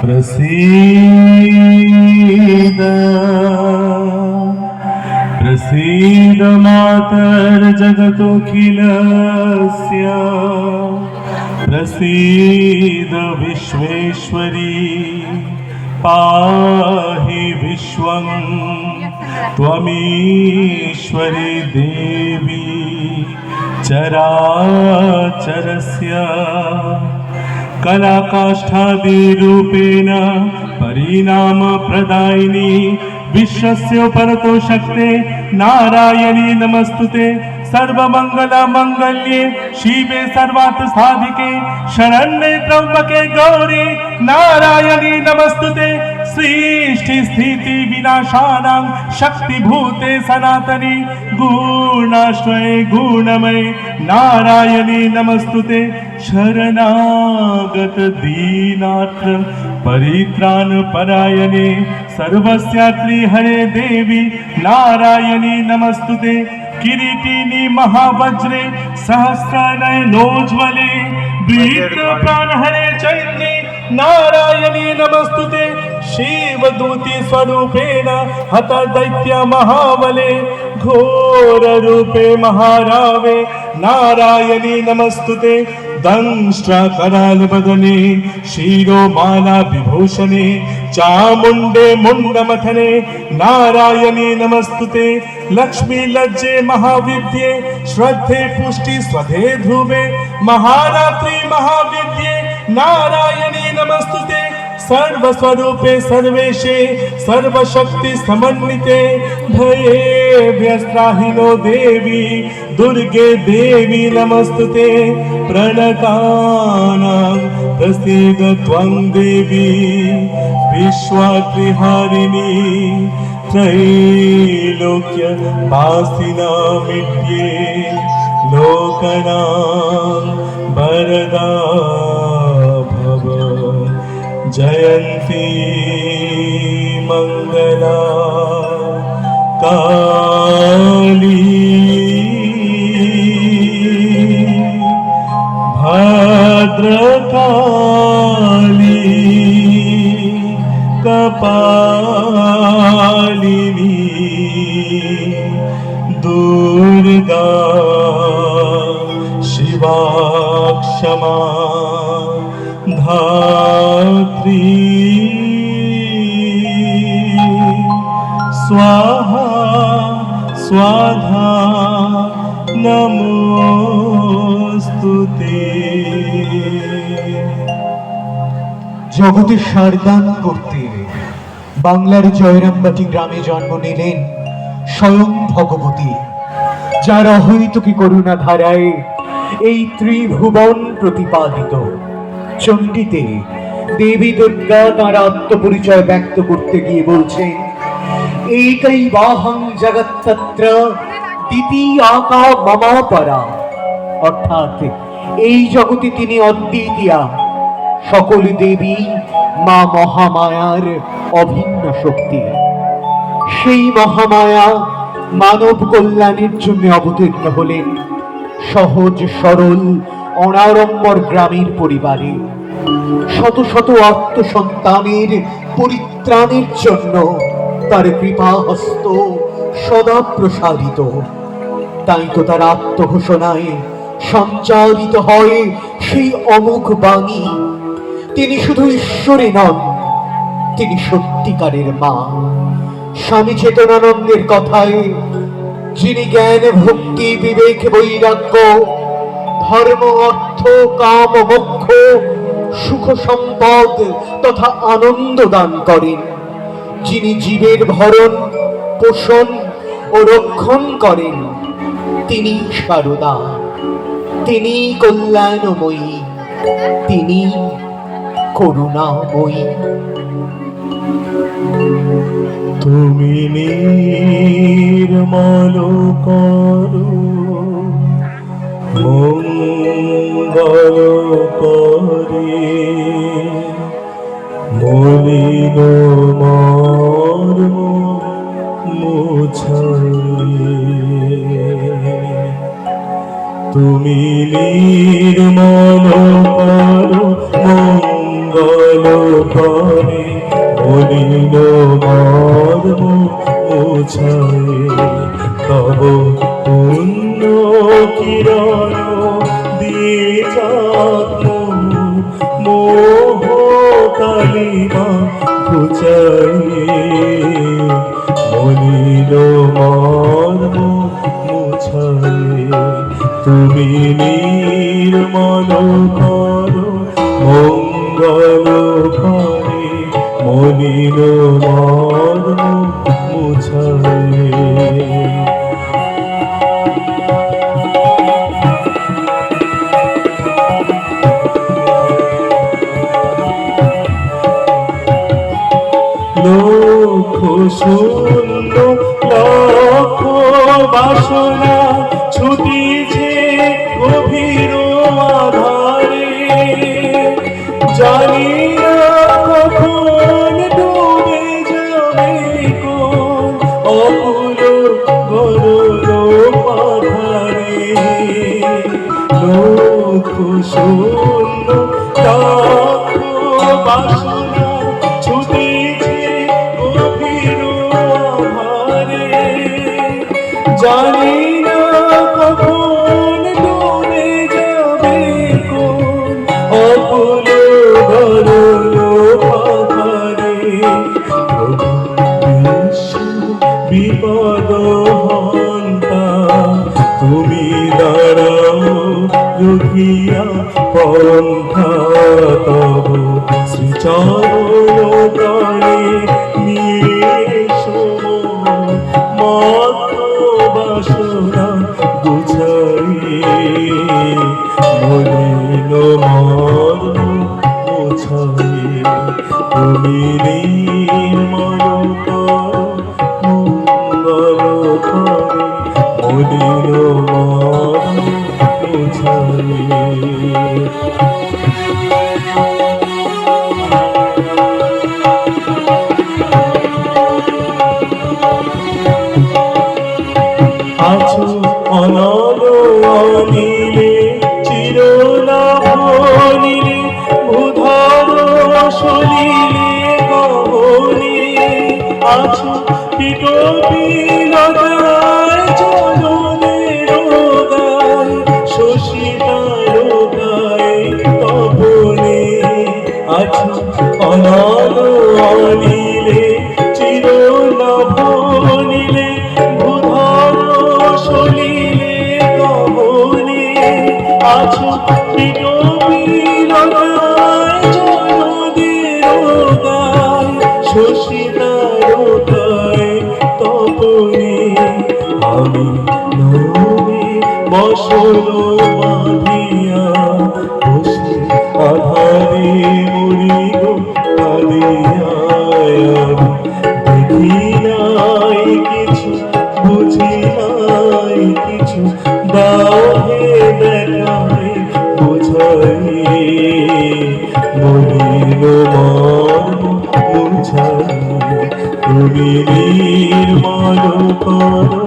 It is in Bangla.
प्रसीद। प्रसीद मातर्जगतोऽखिलस्य प्रसीद विश्वेश्वरी। पाहि विश्वं त्वमीश्वरी देवी। चराचरस्य कलाकाष्ठादिरूपेण परिणामप्रदायिनी विश्वस्य परतो शक्ते नारायणी नमस्तुते सर्वमङ्गलमङ्गल्ये शिवे सर्वार्थ साधिके शरण्ये त्र्यम्बके गौरी नारायणी नमस्तुते। सृष्टि स्थिति विनाशानां शक्तिभूते सनातनी गुणाश्रये गुणमये नारायणी नमस्तुते। शरणागत दीनात्र परित्राण परायणे सर्वस्यात्री हरे देवी नारायणी नमस्तुते કિરીટીની મહાવજ્રે સહસ્ત્રાલય નોજ્વલે બ્રીત પ્રાણહરે ચૈત્રી નારાયણી નમસ્તુતે શિવદૂતિ સ્વરૂપેણ હત દૈત્ય મહાબલે ઘોર રૂપે મહારાવે નારાયણી નમસ્તુતે దంష్ట్రాకరాలపదనే క్షీరోమాలా విభూషణే చాముండే ముండమథనే నారాయణే నమస్తుతే లక్ష్మీ లజ్జే మహావిద్యే శ్రద్ధే పుష్టి స్వధే ధ్రువే మహారాత్రి మహావిద్యే నారాయణే నమస్తుతే सर्वस्वरूपे सर्वेशे सर्वशक्ति समन्विते। भये व्यस्त्राहिनो देवी दुर्गे देवी नमस्तुते। प्रणतानां प्रसीद त्वं देवी विश्वात्रिहारिणी त्रैलोक्य पासिनामिड्ये लोकनां भव जयन्ती मङ्गला काली भद्रकाली कपालिनी दुर्गा शिवा क्षमा धात्री स्वाहा स्वाधा নমস্তুতে জগতের সারদান করতে বাংলার জয়রামবাটি গ্রামে জন্ম নিলেন স্বয়ং ভগবতী যার অহৈতুকী করুণা ধারায় এই ত্রিভুবন প্রতিপাদিত চণ্ডীতে দেবী দুর্গা তাঁর আত্মপরিচয় ব্যক্ত করতে গিয়ে বলছেন এইকাই বাহং জগত্তত্র দ্বিতীয়াকা মমা পরা। অর্থাৎ এই জগতে তিনি অদ্বিতীয়া। সকল দেবী মা মহামায়ার অভিন্ন শক্তি। সেই মহামায়া মানব কল্যাণের জন্য অবতীর্ণ হলেন সহজ সরল অনাড়ম্বর গ্রামের পরিবারে। শত শত আত্মসন্তানের পরিত্রাণের জন্য তার কৃপা হস্ত সদা প্রসারিত। তাই তো তার আত্মঘোষণায় সঞ্চারিত হয় সেই অমুখ বাণী। তিনি শুধু ঈশ্বরী নন, তিনি সত্যিকারের মা। স্বামী চেতনানন্দের কথায়, যিনি জ্ঞান, ভক্তি, বিবেক, বৈরাগ্য, ধর্ম, অর্থ, কাম, মোক্ষ সুখ সম্পদ তথা আনন্দ দান করেন, যিনি জীবের ভরণ, পোষণ ও রক্ষণ করেন। তিনি সারদা, তিনি কল্যাণময়ী, তিনি করুণাময়ী। তুমি নির্মল মঙ্গল করে। নির্মল করো মঙ্গল করে মলিন মর্ম মুছায় তব পুণ্য কিরণ দিয়ে মোহ কালিমা ঘুচায় মলিন মর্ম তুমি নির্মল করো মঙ্গল করে মলিন মর্ম মুছায় লক্ষ শূন্য লক্ষ বাসনা বিপদ হন্তা তুমি দাঁড়াও রুখিয়া পন্থা তব। শ্রীচরণ আছো অনল অনিলে চিরলাভনিলে ভূধর সলিলে গহনে আছো পিটপিলতায় বসল বাঁধিয়া বসে আধারে মরি গো কাঁদিয়া দেখি নাই কিছু বুঝি নাই কিছু, দাও হে দেখাই বোঝাই মলিন মর্ম মুছাই তুমি নির্মল করো।